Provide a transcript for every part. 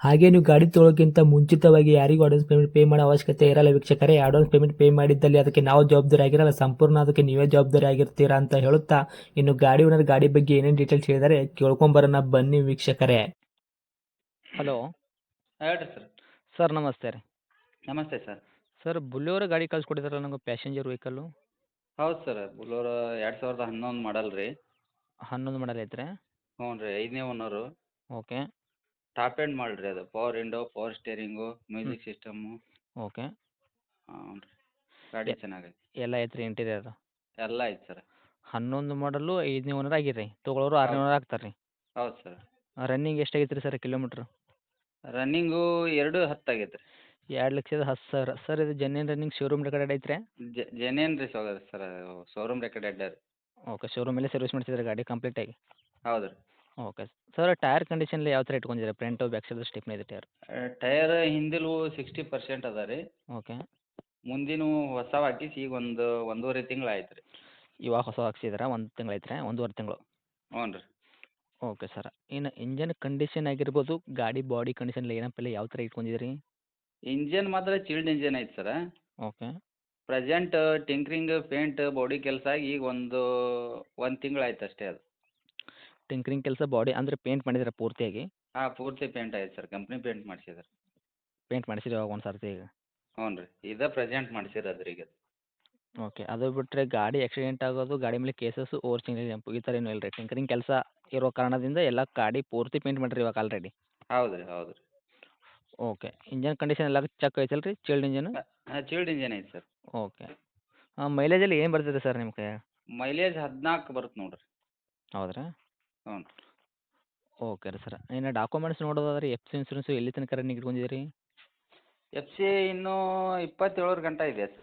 ಹಾಗೆ ನೀವು ಗಾಡಿ ತೊಳೋಕ್ಕಿಂತ ಮುಂಚಿತವಾಗಿ ಯಾರಿಗೂ ಅಡ್ವಾನ್ಸ್ ಪೇಮೆಂಟ್ ಪೇ ಮಾಡೋ ಅವಶ್ಯಕತೆ ಇರಲ್ಲ ವೀಕ್ಷಕರೇ. ಅಡ್ವಾನ್ಸ್ ಪೇಮೆಂಟ್ ಪೇ ಮಾಡಿದ್ದಲ್ಲಿ ಅದಕ್ಕೆ ನಾವು ಜವಾಬ್ದಾರಿ ಆಗಿರಲ್ಲ. ಸಂಪೂರ್ಣ ಅದಕ್ಕೆ ನೀವೇ ಜವಾಬ್ದಾರಿ ಆಗಿರ್ತೀರಾ ಅಂತ ಹೇಳುತ್ತಾ ಇನ್ನು ಗಾಡಿ ಓನರ್ ಗಾಡಿ ಬಗ್ಗೆ ಏನೇನು ಡೀಟೇಲ್ಸ್ ಹೇಳಿದರೆ ಕೇಳ್ಕೊಂಬರೋಣ ಬನ್ನಿ ವೀಕ್ಷಕರೇ. ಹಲೋ ಹೇಳ್ರಿ ಸರ್ ಸರ್ ನಮಸ್ತೆ ರೀ. ನಮಸ್ತೆ ಸರ್ ಸರ್ ಬುಲ್ಲೋರ ಗಾಡಿ ಕಳ್ಸಿಕೊಟ್ಟಿದ್ರಲ್ಲ ನಮಗೆ ಪ್ಯಾಸೆಂಜರ್ ವೆಹಿಕಲ್ಲು ಹೌದು ಸರ್ ಬುಲೋರೋ ಎರಡು ಸಾವಿರದ ಹನ್ನೊಂದು ಮಾಡಲ್ ರೀ. ಹನ್ನೊಂದು ಮಾಡಲ್ ಐತ್ರಿ? ಹ್ಞೂ ರೀ ಐದನೇ ಓನರು ಓಕೆ ಟಾಪ್ ಎಂಡ್ ಮಾಡ್ರಿ ಅದು. Power window power steering music system okay ಹ್ಞೂ ರೀ ಗಾಡಿ ಚೆನ್ನಾಗೈತೆ. ಎಲ್ಲ ಐತ್ರಿ ಇಂಟೀರಿಯರ್ ಎಲ್ಲ ಐತೆ ಸರ್. ಹನ್ನೊಂದು ಮಾಡಲು ಐದನೇ ಓನರ್ ಆಗಿರಿ ತೊಗೊಳೋರು ಆರನೇ ಓನರ್ ಆಗ್ತಾರೆ ರೀ ಹೌದು ಸರ್. ರನ್ನಿಂಗ್ ಎಷ್ಟಾಗೈತೆ ರೀ ಸರ್ ಕಿಲೋಮೀಟ್ರ್ ರನ್ನಿಂಗು ಎರಡು ಹತ್ತು ಆಗೈತೆ ರೀ ಎರಡು ಲಕ್ಷದ ಹತ್ತು ಸಾವಿರ. ಸರ್ ಇದು ಜೆನ್ಯನ್ ರನ್ನಿಂಗ್ ಶೋರೂಮ್ ರೆಕಾರ್ಡ್ ಐತ್ರಿ? ಜೆನ್ಯನ್ ರೀ ಸರ್ ಸರ್ ಶೋರೂಮ್ ರೆಕಾರ್ಡ್ ಅಡ್ಡ ರೀ. ಓಕೆ ಶೋರೂಮಲ್ಲೇ ಸರ್ವಿಸ್ ಮಾಡ್ಸಿದ್ರಿ ಗಾಡಿ ಕಂಪ್ಲೀಟಾಗಿ ಹೌದು ರೀ. Okay sir. ಟೈರ್ ಕಂಡೀಷನ್ಲಿ ಯಾವ ಥರ ಇಟ್ಕೊಂಡಿದ್ದಾರೆ? ಫ್ರಂಟು ಬ್ಯಾಕ್ ಸೈಡ್ ಸ್ಟಿಪ್ನ ಇದೆ ಟೈರ್? ಟೈರ್ ಹಿಂದಿಲು ಸಿಕ್ಸ್ಟಿ ಪರ್ಸೆಂಟ್ ಅದ ರೀ. ಓಕೆ. ಮುಂದಿನೂ ಹೊಸ ಹಾಕಿಸಿ ಈಗ ಒಂದು ಒಂದೂವರೆ ತಿಂಗ್ಳು ಆಯ್ತು ರೀ. ಇವಾಗ ಹೊಸ ಹಾಕ್ಸಿದಾರ ಒಂದು ತಿಂಗ್ಳು ಐತ್ರಿ ಒಂದೂವರೆ ತಿಂಗಳು. ಹ್ಞೂ ರೀ. Okay sir. ಇನ್ನು ಇಂಜನ್ ಕಂಡೀಷನ್ ಆಗಿರ್ಬೋದು ಗಾಡಿ ಬಾಡಿ ಕಂಡೀಷನ್ ಏನಪ್ಪ ಎಲ್ಲ ಯಾವ ಥರ ಇಟ್ಕೊಂಡಿದ್ದೀರಿ? ಇಂಜನ್ ಮಾತ್ರ ಚಿಲ್ಡ್ ಇಂಜನ್ ಐತೆ sir. Okay. Present tinkering paint body ಕೆಲಸ ಆಗಿ ಈಗ ಒಂದು ಒಂದು ತಿಂಗ್ಳು ಆಯ್ತು ಅಷ್ಟೇ ಅದು. ಟಿಂಕ್ರಿಂಗ್ ಕೆಲಸ ಬಾಡಿ ಅಂದರೆ ಪೇಂಟ್ ಮಾಡಿದ್ರೆ ಪೂರ್ತಿಯಾಗಿ? ಹಾಂ ಪೂರ್ತಿ ಪೇಂಟ್ ಆಯ್ತು ಸರ್. ಕಂಪ್ನಿ ಪೇಂಟ್ ಮಾಡ್ಸಿದ್ರು. ಪೇಂಟ್ ಮಾಡಿಸಿರಿ ಒಂದು ಸರ್ತಿ ಈಗ? ಹ್ಞೂ ರೀ. ಇದೇ ಪ್ರೆಸೆಂಟ್ ಮಾಡ್ಸಿರೋದು ರೀ ಈಗ. ಓಕೆ. ಅದು ಬಿಟ್ಟರೆ ಗಾಡಿ ಆಕ್ಸಿಡೆಂಟ್ ಆಗೋದು ಗಾಡಿ ಮೇಲೆ ಕೇಸಸ್ ಓವರ್ ಜಂಪು ಈ ಥರ ಏನು ಇಲ್ಲ ರೀ. ಟಿಂಕರಿಂಗ್ ಕೆಲಸ ಇರೋ ಕಾರಣದಿಂದ ಎಲ್ಲ ಗಾಡಿ ಪೂರ್ತಿ ಪೇಂಟ್ ಮಾಡಿರಿ ಇವಾಗ ಆಲ್ರೆಡಿ? ಹೌದು ರೀ ಹೌದು ರೀ ಓಕೆ. ಇಂಜನ್ ಕಂಡೀಷನ್ ಎಲ್ಲ ಚೆಕ್ ಐತಲ್ಲ ರೀ? Chilled engine? ಹಾಂ ಚಿಲ್ಡ್ ಇಂಜನ್ ಐತೆ ಸರ್. ಓಕೆ. ಮೈಲೇಜಲ್ಲಿ ಏನು ಬರ್ತದೆ ಸರ್ ನಿಮ್ಮ ಕೈ ಮೈಲೇಜ್ ಹದಿನಾಲ್ಕು ಬರುತ್ತೆ ನೋಡಿರಿ. ಹೌದ್ರಾ? ಹ್ಞೂ ಓಕೆ ರೀ ಸರ್. ಇನ್ನು ಡಾಕ್ಯುಮೆಂಟ್ಸ್ ನೋಡೋದಾದ್ರೆ ಎಫ್ ಸಿ ಇನ್ಸೂರೆನ್ಸು ಎಲ್ಲಿ ತನಕ ರನ್ನಿಂಗ್ ಇಟ್ಕೊಂಡಿದ್ದೀರಿ? ಎಫ್ ಸಿ ಇನ್ನೂ ಇಪ್ಪತ್ತೇಳರ ಗಂಟೆ ಇದೆ ಸರ್.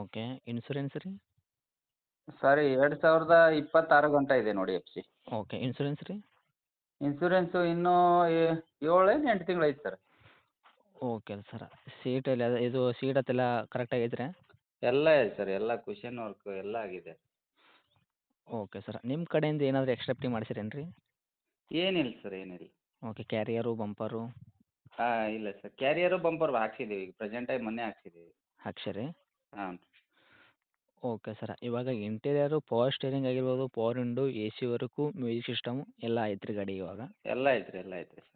ಓಕೆ ಇನ್ಸೂರೆನ್ಸ್ ರೀ? ಸರಿ ಎರಡು ಸಾವಿರದ ಇಪ್ಪತ್ತಾರು ಗಂಟೆ ಇದೆ ನೋಡಿ ಎಫ್ ಸಿ ಓಕೆ ಇನ್ಸೂರೆನ್ಸ್ ರೀ? ಇನ್ಸೂರೆನ್ಸು ಇನ್ನೂ ಏಳು ಏಳೇನು ಎಂಟು ತಿಂಗಳು ಐತೆ ಸರ್. Okay sir. ಸೀಟ್ ಎಲ್ಲ ಇದು ಸೀಟ್ ಅದೆಲ್ಲ ಕರೆಕ್ಟಾಗಿ ಐತ್ರಿ? ರೀ ಎಲ್ಲ ಇದೆ ಸರ್ ಎಲ್ಲ ಕುಷನ್ ವರ್ಕ್ ಎಲ್ಲ ಆಗಿದೆ. Okay sir. ನಿಮ್ಮ ಕಡೆಯಿಂದ ಏನಾದರೂ ಎಕ್ಸ್ಟ್ರಾ ಫಿಟ್ಟಿಂಗ್ ಮಾಡಿಸಿರೇನು ರೀ ಏನಿಲ್ಲ ಸರ್ ಏನಿಲ್ಲ. Okay carrier bumper? ಹಾಂ ಇಲ್ಲ ಸರ್. ಕ್ಯಾರಿಯರು ಬಂಪರ್ ಹಾಕ್ಸಿದ್ದೀವಿ ಈಗ ಪ್ರೆಸೆಂಟಾಗಿ ಮೊನ್ನೆ ಹಾಕ್ಸಿದ್ದೀವಿ ಹಾಕ್ಸಿರಿ? ಹಾಂ. Okay sir. ಇವಾಗ ಇಂಟೀರಿಯರು ಪವರ್ ಸ್ಟೇರಿಂಗ್ ಆಗಿರ್ಬೋದು power window A C work music system ಎಲ್ಲ ಐತ್ರಿ ರೀ ಗಾಡಿ ಇವಾಗ? ಎಲ್ಲ ಐತ್ರಿ ಎಲ್ಲ ಐತ್ರಿ ಸರ್.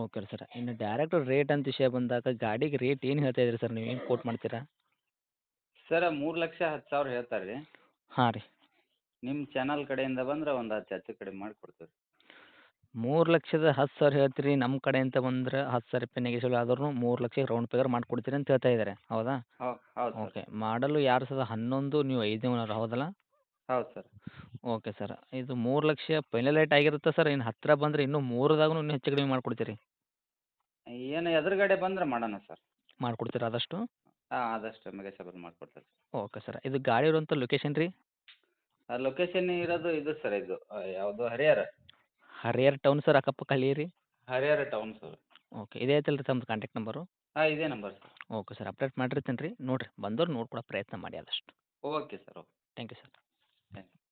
ಓಕೆ ರೀ ಸರ್. ಇನ್ನು ಡೈರೆಕ್ಟ್ ರೇಟ್ ಅಂತ ವಿಷಯ ಬಂದಾಗ ಗಾಡಿಗೆ ರೇಟ್ ಏನು ಹೇಳ್ತಾ ಇದ್ದೀರಿ ಸರ್? ನೀವು ಏನು ಕೋಟ್ ಮಾಡ್ತೀರಾ? ಸರ್ ಮೂರು ಲಕ್ಷ ಹತ್ತು ಸಾವಿರ ಹೇಳ್ತಾರೆ ರೀ. ಹಾಂ ರೀ. ನಿಮ್ಮ ಚಾನಲ್ ಕಡೆಯಿಂದ ಬಂದ್ರೆ ಒಂದು ಹತ್ತು ಹೆಚ್ಚು ಕಡಿಮೆ ಮಾಡಿಕೊಡ್ತೀವಿ ಮೂರು ಲಕ್ಷದ ಹತ್ತು ಸಾವಿರ ಹೇಳ್ತೀರಿ ನಮ್ಮ ಕಡೆ ಅಂತ ಬಂದ್ರೆ ಹತ್ತು ಸಾವಿರ ರೂಪಾಯಿ ನೆಗೆಸಿಬಲ್ ಆದ್ರೂ ಮೂರು ಲಕ್ಷಕ್ಕೆ ರೌಂಡ್ ಫಿಗರ್ ಮಾಡ್ಕೊಡ್ತೀರಿ ಅಂತ ಹೇಳ್ತಾ ಇದ್ದಾರೆ ಹೌದಾ? ಹೌದು ಹೌದು ಓಕೆ ಮಾಡಲು ಎರಡು ಸಾವಿರದ ಹನ್ನೊಂದು ನೀವು ಐದನೇ ಓನರ್ ಹೌದಲ್ಲ? ಹೌದು ಸರ್. ಓಕೆ ಸರ್ ಇದು ಮೂರು ಲಕ್ಷ ಫೈನಲ್ ರೇಟ್ ಆಗಿರುತ್ತೆ ಸರ್ ಇನ್ನು ಹತ್ತಿರ ಬಂದರೆ ಇನ್ನೂ ಮೂರದಾಗೂ ಇನ್ನೂ ಹೆಚ್ಚು ಕಡಿಮೆ ಮಾಡಿಕೊಡ್ತೀರಿ ಏನು ಎದುರುಗಡೆ ಬಂದ್ರೆ ಮಾಡೋಣ ಸರ್ ಮಾಡಿಕೊಡ್ತೀರಾ ಆದಷ್ಟು? ಹಾಂ ಆದಷ್ಟು ಮೆಗೆಸಬಲ್ ಮಾಡಿಕೊಡ್ತಾರೆ ಓಕೆ ಸರ್ ಇದು ಗಾಡಿ ಇರುವಂಥ ಲೊಕೇಶನ್ ರೀ? ಲೊಕೇಶನ್ ಇರೋದು ಇದು ಸರ್ ಇದು ಯಾವುದು ಹರಿಹರ? ಹರಿಹರ ಟೌನ್ ಸರ್ ಅಕ್ಕಪಕ್ಕ ಹಳ್ಳಿ ರೀ ಹರಿಹರ ಟೌನ್ ಸರ್ ಓಕೆ ಇದೇ ಐತಲ್ಲ ರೀ ತಮ್ಮದು ಕಾಂಟ್ಯಾಕ್ಟ್ ನಂಬರು ಹಾಂ ಇದೇ number sir okay sir update ಮಾಡಿರ್ತೀನಿ ರೀ. ನೋಡಿರಿ ಬಂದವ್ರು ನೋಡ್ಕೊಡೋ ಪ್ರಯತ್ನ ಮಾಡಿ ಆದಷ್ಟು. Okay sir okay thank you sir